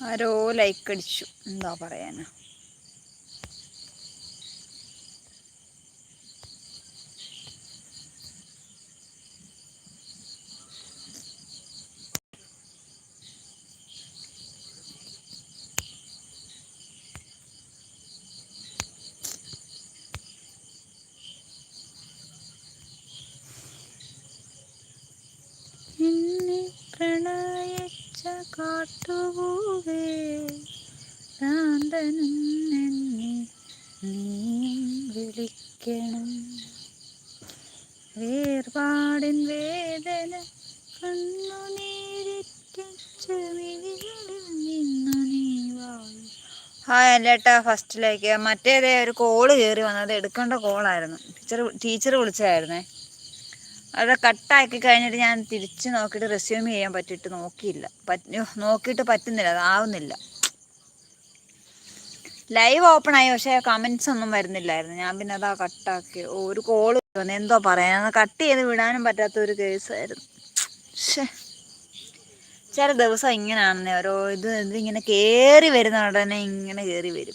ആരോ like അടിച്ചു. എന്താ പറയാനാ എന്നെ പ്രണയിച്ച കാട്ടുപോവേ ഭ്രാന്തനും എന്നെ നീയും വിളിക്കണം വേർപാടിൻ വേദന കണ്ണുനീരിറ്റിച്ചു നിന്നു നീ വായു ഹായ് അല്ലേട്ടാ ഫസ്റ്റിലേക്ക്. മറ്റേതേ ഒരു കോൾ കയറി വന്നത് എടുക്കേണ്ട കോളായിരുന്നു. Teacher teacher വിളിച്ചായിരുന്നേ. അത് കട്ടാക്കി കഴിഞ്ഞിട്ട് ഞാൻ തിരിച്ച് നോക്കിയിട്ട് റെസ്യൂം ചെയ്യാൻ പറ്റിയിട്ട് നോക്കിയില്ല. പറ്റ നോക്കിയിട്ട് പറ്റുന്നില്ല. അതാവുന്നില്ല ലൈവ് ഓപ്പൺ ആയി. പക്ഷേ കമൻസ് ഒന്നും വരുന്നില്ലായിരുന്നു. ഞാൻ പിന്നെ അതാ കട്ടാക്കി. ഒരു കോൾ എന്തോ പറയാൻ കട്ട് ചെയ്ത് വിടാനും പറ്റാത്ത ഒരു കേസായിരുന്നു ശ്ശേ. ചില ദിവസം ഇങ്ങനെയാണെന്നേ ഓരോ ഇത് ഇങ്ങനെ കയറി വരുന്ന ഉടനെ ഇങ്ങനെ കയറി വരും.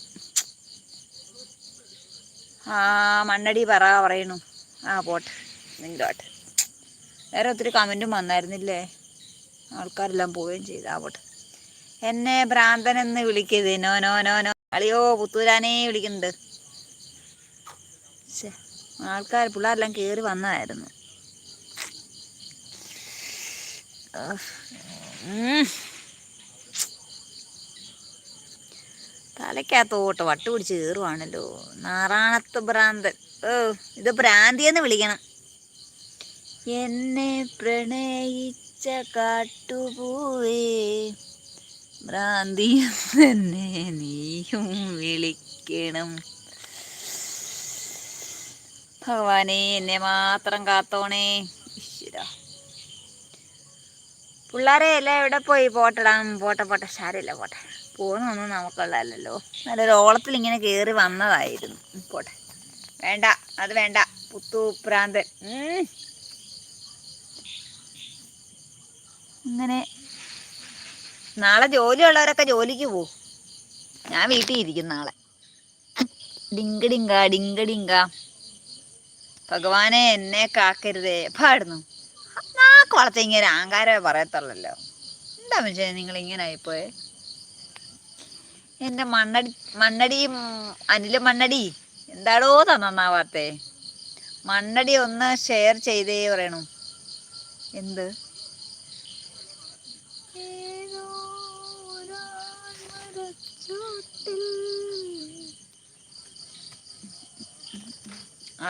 ആ മണ്ണടി പറ പറയണു. ആ പോട്ടെ. നിങ്ങോട്ട് വേറെ ഒത്തിരി കമന്റും വന്നായിരുന്നില്ലേ? ആൾക്കാരെല്ലാം പോവുകയും ചെയ്തു. ആ പോട്ടെ. എന്നെ ഭ്രാന്തൻ എന്ന് വിളിക്കരുത്. No no no no. അളിയോ പുത്തൂരാനേ വിളിക്കുന്നുണ്ട്. ആൾക്കാർ പിള്ളേരെല്ലാം കയറി വന്നതായിരുന്നു. ഉഫ്. ഉം. തലയ്ക്കകത്തോട്ട് വട്ട് പിടിച്ച് കയറുവാണല്ലോ നാറാണത്ത് ഭ്രാന്തൻ ഓ ഇത് ഭ്രാന്തിയെന്ന് വിളിക്കണം എന്നെ പ്രണയിച്ച കാട്ടുപൂവേ ഭ്രാന്തി തന്നെ നീയും വിളിക്കണം ഭഗവാനെ എന്നെ മാത്രം കാത്തോണേ പിള്ളേരെ എല്ലാം എവിടെ പോയി? പോട്ടടാ പോട്ടെ പോട്ടെ. ശാരില്ല പോട്ടെ. പോകുന്നൊന്നും നമുക്കുള്ളതല്ലോ നല്ലൊരു ഓളത്തിൽ ഇങ്ങനെ കയറി വന്നതായിരുന്നു. പോട്ടെ. വേണ്ട അത് വേണ്ട. പുത്തൂപ്രാന്തൻ. അങ്ങനെ നാളെ ജോലിയുള്ളവരൊക്കെ ജോലിക്ക് പോവും. ഞാൻ വീട്ടിൽ ഇരിക്കും നാളെ. ഡിങ്കടിങ്ക ഡിങ്കടിങ്ക ഡിങ്ക ഡിങ്ക. ഭഗവാനെ എന്നെ കാക്കരുതേ. പാടുന്നു വളർച്ച ഇങ്ങനെ അഹങ്കാരമേ പറയത്തുള്ളല്ലോ. എന്താ മനുഷ്യ നിങ്ങൾ ഇങ്ങനെ ആയിപ്പോയെ? എന്റെ മണ്ണടി മണ്ണടി അനില മണ്ണടി. എന്താടോ തന്നാവാത്തേ മണ്ണടി ഒന്ന് ഷെയർ ചെയ്തേ പറയണു. എന്ത്?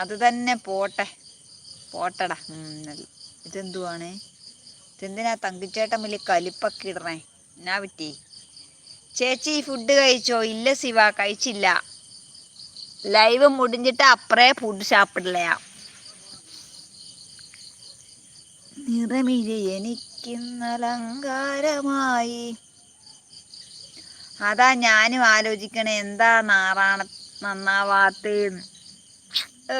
അത് തന്നെ പോട്ടെ. പോട്ടടാ. ഇതെന്തുവാണേ? ഇതെന്തിനാ തങ്കിച്ചേട്ടൻ വലിയ കലിപ്പൊക്കെ ഇടണേ? എന്നാ പറ്റി? ചേച്ചി ഫുഡ് കഴിച്ചോ? ഇല്ല ശിവ കഴിച്ചില്ല. ലൈവ് മുടിഞ്ഞിട്ട് അപ്പറേ ഫുഡ് സാപ്പിടില്ലയാ നിറമിഴി എനിക്കിന്നലങ്കാരമായി. അതാ ഞാനും ആലോചിക്കണേ എന്താ നാറാണ നന്നാവാത്തേന്ന്. ഓ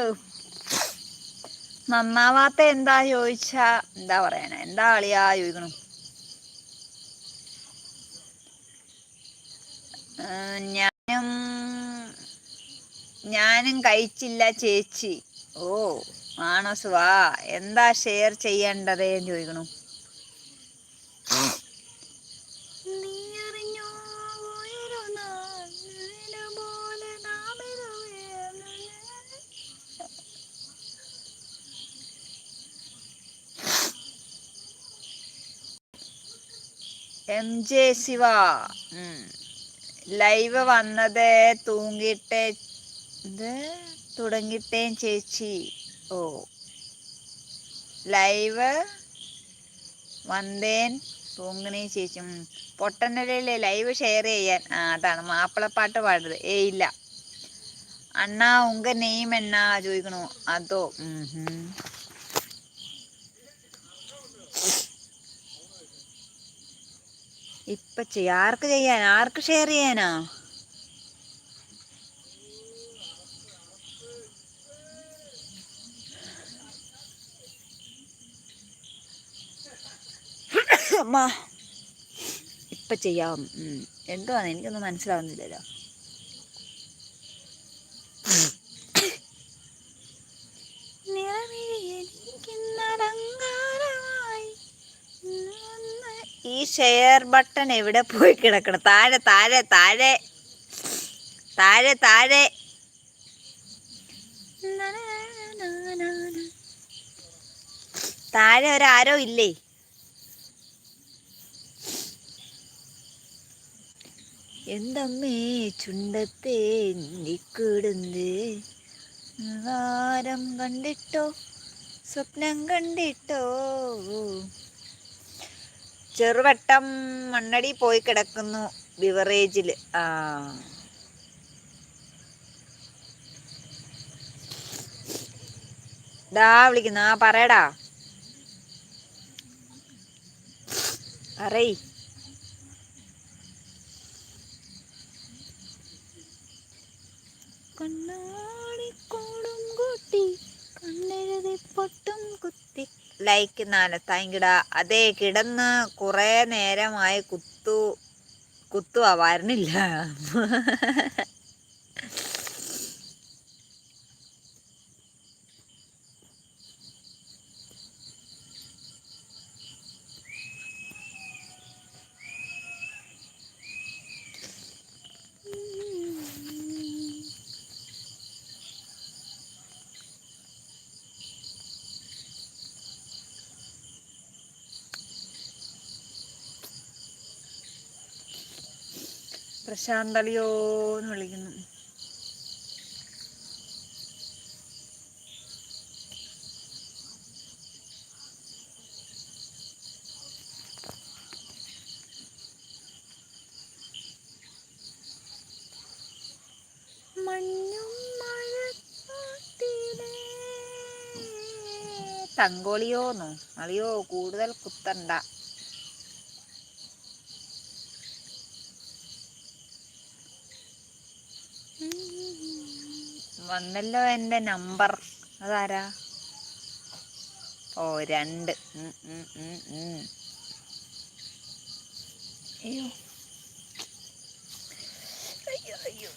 നന്നാവാത്ത എന്താ ചോദിച്ച എന്താ പറയാനാ? എന്താ അളിയാ ചോദിക്കണം? ഞാനും ഞാനും കഴിച്ചില്ല ചേച്ചി. ഓ ആണോ സുവാ? എന്താ ഷെയർ ചെയ്യേണ്ടത് എന്ന് ചോദിക്കണു. ജെ ശിവ. ലൈവ് വന്നത് തൂങ്ങിട്ടെ ഇത് തുടങ്ങിട്ടേൻ ചേച്ചി. ഓ. ലൈവ് വന്നേൻ തൂങ്ങണേ ചേച്ചി. പൊട്ടനലയിലെ ലൈവ് ഷെയർ ചെയ്യാൻ. ആ അതാണ് മാപ്പിളപ്പാട്ട് പാടുന്നത്. ഏ ഇല്ല. അണ്ണാ ഉങ്ക നെയ്മെന്നാ ചോദിക്കണു. അതോ ഉം ഹും. ഇപ്പൊ ആർക്ക് ചെയ്യാൻ ആർക്ക് ഷെയർ ചെയ്യാനാ? അമ്മ ഇപ്പം ചെയ്യാം. എന്തുവാണ് എനിക്കൊന്നും മനസ്സിലാവുന്നില്ലല്ലോ. ഷെയർ ബട്ടൺ എവിടെ പോയി കിടക്കണം? താഴെ താഴെ താഴെ. താഴെ താഴെ. താഴെ ഒരാരോ ഇല്ലേ? എന്തമ്മേ ചുണ്ടത്തെ നിക്കിടുന്ന് വാരം കണ്ടിട്ടോ? സ്വപ്നം കണ്ടിട്ടോ? ചെറുവട്ടം മണ്ണടി പോയി കിടക്കുന്നു ബിവറേജിൽ ആ. ഡാ വിളിക്കുന്നു. ആ പറയടാ. പറയ്. കണ്ണാടിക്കോടും കൂട്ടി കണ്ണെഴുതി പൊട്ടും കുത്തി ലൈക്ക് നാല്. അതേ കിടന്ന് കുറേ നേരമായി കുത്തു കുത്തുവാ. വരണില്ല. പ്രശാന്തളിയോ എന്ന് വിളിക്കുന്നു തങ്കോളിയോന്നോ? അളിയോ കൂടുതൽ കുത്തണ്ട. വന്നല്ലോ എന്റെ നമ്പർ. അതാരാ? ഓ രണ്ട്. അയ്യോ. അയ്യോ അയ്യോ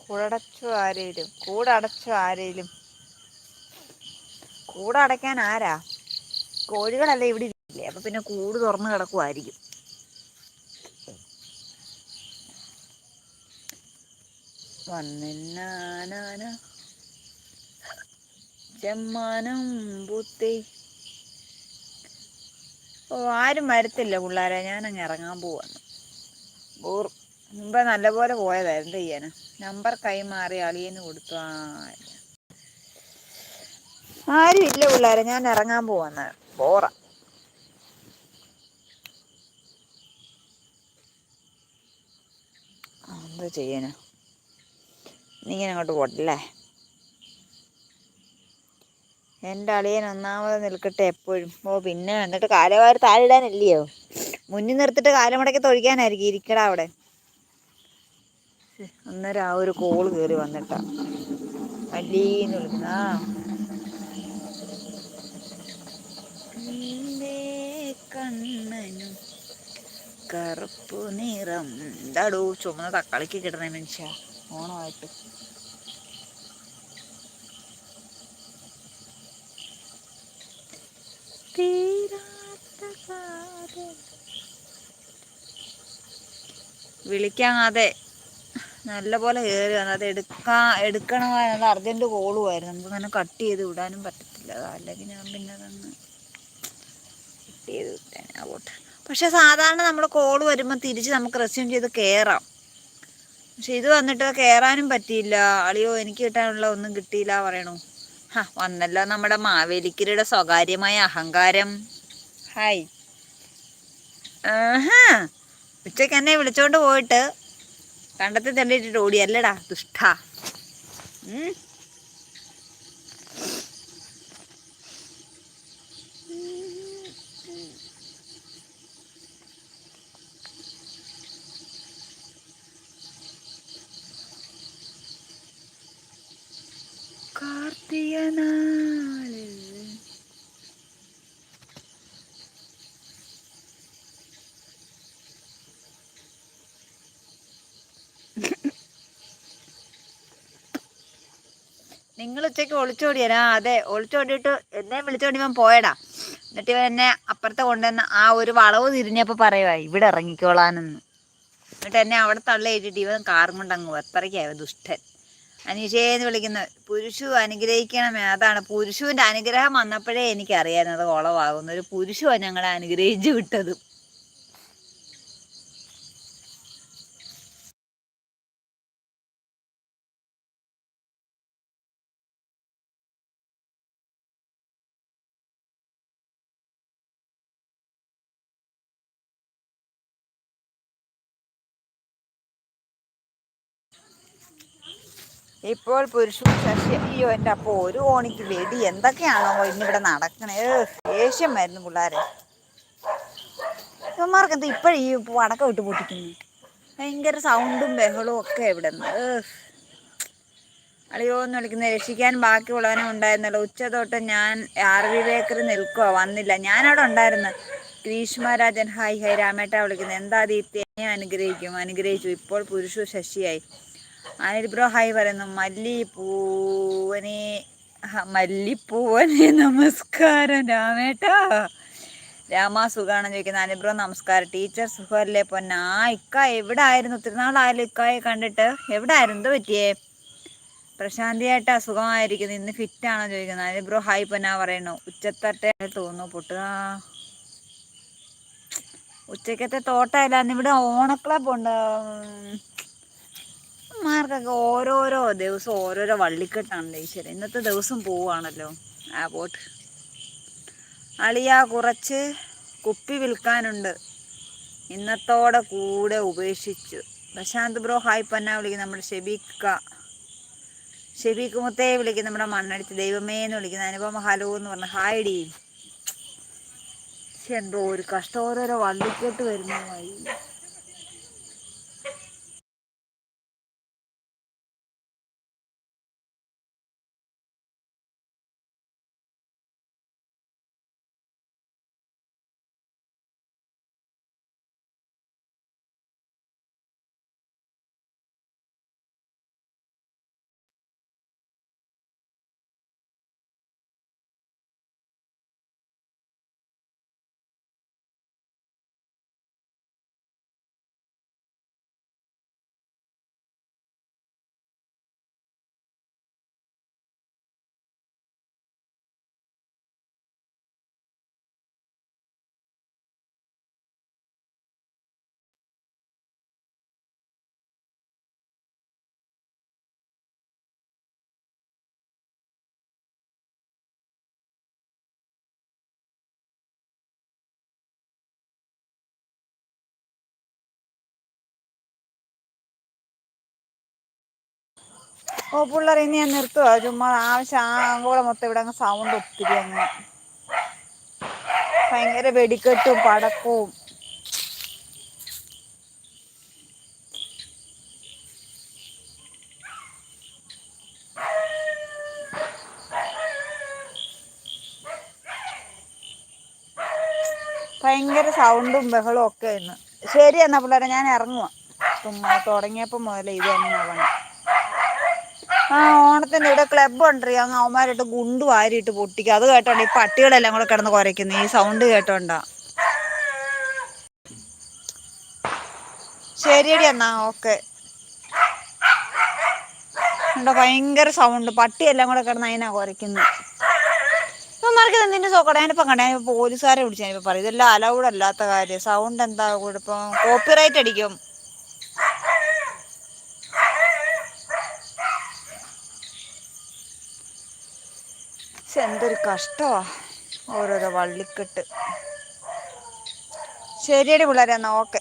കൂടടച്ചു ആരേലും കൂടടച്ചു ആരേലും. കൂടടയ്ക്കാൻ ആരാ? കോഴികളല്ലേ ഇവിടെ ഇല്ലേ അപ്പൊ പിന്നെ കൂട് തുറന്ന് കിടക്കുമായിരിക്കും വന്നിന്നാനാന. ചെമ്മാനം പൂത്തി. ഓ ആരും വരത്തില്ല പിള്ളേരെ. ഞാനങ്ങ് ഇറങ്ങാൻ പോവാന്ന് ബോർ മുമ്പേ നല്ലപോലെ പോയതായിരുന്നു എന്ത് ചെയ്യാന് നമ്പർ കൈമാറി അളിയന് കൊടുത്തു. ആരും ഇല്ല പിള്ളേരെ. ഞാൻ ഇറങ്ങാൻ പോവാന്ന് ബോറ. എന്താ ചെയ്യാനാ നീ ഇങ്ങനെ അങ്ങോട്ട് പോട്ടല്ലേ? എന്റെ അളിയൻ ഒന്നാമത് നിൽക്കട്ടെ എപ്പോഴും. ഓ പിന്നെ എന്നിട്ട് കാലവാരി താഴിടാനല്ലയോ മുന്നിൽ നിർത്തിട്ട് കാലമടക്കി തൊഴിക്കാനായിരിക്കും. ഇരിക്കടാ അവിടെ. അന്നേരം ആ ഒരു കോൾ കയറി വന്നിട്ടാ. അല്ലീന്ന് വിളിക്കുന്ന. കണ്ണനും കറുപ്പു നിറം. എന്താടോ ചുമന്ന തക്കാളിക്ക് കിടണേ മനുഷ്യ. ഓണമായിട്ട്. വിളിക്കാതെ നല്ല പോലെ കയറി വന്നു അത് എടുക്കാ എടുക്കണമായിരുന്നു അർജന്റ് കോളുമായിരുന്നു നമുക്ക് അങ്ങനെ കട്ട് ചെയ്ത് വിടാനും പറ്റത്തില്ല. അല്ലെങ്കിൽ ഞാൻ പിന്നെ അതങ്ങ് കട്ട് ചെയ്ത് പക്ഷെ സാധാരണ നമ്മൾ കോൾ വരുമ്പോൾ തിരിച്ച് നമുക്ക് റെസ്യൂം ചെയ്ത് കയറാം പക്ഷെ ഇത് വന്നിട്ട് കയറാനും പറ്റിയില്ല. അളിയോ എനിക്ക് കിട്ടാനുള്ള ഒന്നും കിട്ടിയില്ല പറയണു. ഹാ വന്നല്ലോ നമ്മുടെ മാവേലിക്കരയുടെ സ്വകാര്യമായ അഹങ്കാരം. ഹായ്. ഉച്ചയ്ക്ക് എന്നെ വിളിച്ചോണ്ട് പോയിട്ട് കണ്ടത്തിൽ തള്ളിയിട്ടിട്ട് ഓടിയല്ലടാ ദുഷ്ട. കിട്ടിയ നിങ്ങൾ ഉച്ചയ്ക്ക് ഒളിച്ചോടിയാ? അതെ ഒളിച്ചോടിയിട്ട് എന്നെ വിളിച്ചോണ്ടി ഇവൻ പോയടാ. എന്നിട്ട് ഇവൻ എന്നെ അപ്പുറത്തെ കൊണ്ടുവന്ന ആ ഒരു വളവ് തിരിഞ്ഞപ്പോ പറയുവാ ഇവിടെ ഇറങ്ങിക്കോളാനെന്ന്. എന്നിട്ട് എന്നെ അവിടെ തള്ളി ഇട്ടിട്ട് ഇവൻ കാറും കൊണ്ട് അങ്ങ് എത്രയ്ക്കായ ദുഷ്ടൻ. അനീഷേന്ന് വിളിക്കുന്നത് പുരുഷു അനുഗ്രഹിക്കണമേ. അതാണ്. പുരുഷുവിന്റെ അനുഗ്രഹം വന്നപ്പോഴേ എനിക്കറിയാനത് കുളവാകുന്നു. ഒരു പുരുഷുവാണ് ഞങ്ങളെ അനുഗ്രഹിച്ചു വിട്ടത്. ഇപ്പോൾ പുരുഷൻ ശശി അയ്യോ എന്റെ അപ്പോൾ ഒരു ഓണിക്ക് വെടി. എന്തൊക്കെയാണോ ഇന്നിവിടെ നടക്കണേ? ദേഷ്യം വരുന്നു പിള്ളേരെ. ഇവന്മാർക്ക് എന്താ ഇപ്പോഴും ഈ വടക്കം വിട്ട് പൊട്ടിക്കുന്നു? ഭയങ്കര സൗണ്ടും ബഹളവും ഒക്കെ ഇവിടെ നിന്ന് അളിയോ എന്ന് വിളിക്കുന്നത് രക്ഷിക്കാൻ ബാക്കിയുള്ളവനും ഉണ്ടായിരുന്നല്ലോ. ഉച്ച തൊട്ട് ഞാൻ ആർ വി ബേക്കറി നിൽക്കുക വന്നില്ല. ഞാനവിടെ ഉണ്ടായിരുന്നു. ഗ്രീഷ്മരാജൻ ഹായ് ഹൈ രാമേട്ട വിളിക്കുന്നത് എന്താ ദീപ്തി അനുഗ്രഹിക്കും? അനുഗ്രഹിച്ചു. ഇപ്പോൾ പുരുഷു ശശിയായി. അനിൽ ബ്രോ ഹായ് പറയുന്നു. മല്ലിപ്പൂവനെ മല്ലിപ്പൂവനെ നമസ്കാരം. രാമേട്ടാ. രാമ സുഖാണ് ചോദിക്കുന്നത് അനുബ്രോ നമസ്കാരം. ടീച്ചർ സുഖമല്ലേ? പൊന്ന ആ ഇക്ക എവിടെ ആയിരുന്നു ഒത്തിരി നാളായാലും ഇക്കായെ കണ്ടിട്ട്. എവിടെ ആയിരുന്നു എന്ത് പറ്റിയേ? പ്രശാന്തിയായിട്ടാ സുഖമായിരിക്കുന്നു. ഇന്ന് ഫിറ്റ് ആണോ ചോദിക്കുന്നത് അനുബ്രോ ഹായ് പൊന്ന പറയണു ഉച്ചത്തട്ടെ തോന്നുന്നു പൊട്ടുക. ഉച്ചക്കത്തെ തോട്ടമില്ല ഇവിടെ ഓണക്ലബ് ഉണ്ട് മാർക്കൊക്കെ ഓരോരോ ദിവസം ഓരോരോ വള്ളിക്കെട്ടാണ് ഈശ്വരൻ ഇന്നത്തെ ദിവസം പോവാണല്ലോ ആ പോട്ട്. അളിയ കുറച്ച് കുപ്പി വിൽക്കാനുണ്ട്. ഇന്നത്തോടെ കൂടെ ഉപേക്ഷിച്ചു. പ്രശാന്ത് ബ്രോ ഹായ് പന്ന വിളിക്കുന്ന. നമ്മുടെ ഷെബീക്ക. ഷെബീക്ക് മുത്തേ വിളിക്കുന്ന. നമ്മുടെ മണ്ണടിച്ച്. ദൈവമേ എന്ന് വിളിക്കുന്ന. അനുപമ ഹലോ എന്ന് പറഞ്ഞ. ഹായ് ഡി. എന്തോ ഒരു കഷ്ടം. ഓരോരോ വള്ളിക്കെട്ട് വരുന്ന ഓ പിള്ളേർ ഇനി ഞാൻ നിർത്തുവാ. ചുമ്മാ ആവശ്യം കൂടെ മൊത്തം ഇവിടെ അങ്ങ് സൗണ്ട് ഒത്തിരി അങ്ങ് ഭയങ്കര വെടിക്കെട്ടും പടക്കവും. ഭയങ്കര സൗണ്ടും ബഹളവും ഒക്കെ ഇന്ന് ശരി എന്നാ പിള്ളേരെ ഞാൻ ഇറങ്ങുവാ. ചുമ്മാ തുടങ്ങിയപ്പോൾ മുതലേ ഇത് തന്നെ ആ ഓണത്തിന് ഇവിടെ ക്ലബ് ഉണ്ട് അങ്ങ് അവന്മാരിട്ട് ഗുണ്ടു വാരിയിട്ട് പൊട്ടിക്കുക അത് കേട്ടോണ്ട് ഈ പട്ടികളെല്ലാം കൂടെ കിടന്ന് കുറയ്ക്കുന്നു ഈ സൗണ്ട് കേട്ടോണ്ട. ശരിയടി എന്നാ ഓക്കെ ഉണ്ടോ ഭയങ്കര സൗണ്ട് പട്ടിയെല്ലാം കൂടെ കിടന്ന് അതിനാ കുറയ്ക്കുന്നത് ഇവന്മാർക്ക് എന്തിന്റെ സോക്കട ഞാനിപ്പം ഞാനിപ്പോ പോലീസുകാരെ വിളിച്ചു ഞാനിപ്പോൾ പറയും. ഇതെല്ലാം അലൗഡ് അല്ലാത്ത കാര്യം. സൗണ്ട് എന്താ കൂടെ കുഴപ്പം? കോപ്പിറൈറ്റ് അടിക്കും. പക്ഷെ എന്തൊരു കഷ്ടമാ ഓരോരോ വള്ളിക്കെട്ട്. ശരിയടി പിള്ളേരെ എന്നാ ഓക്കെ.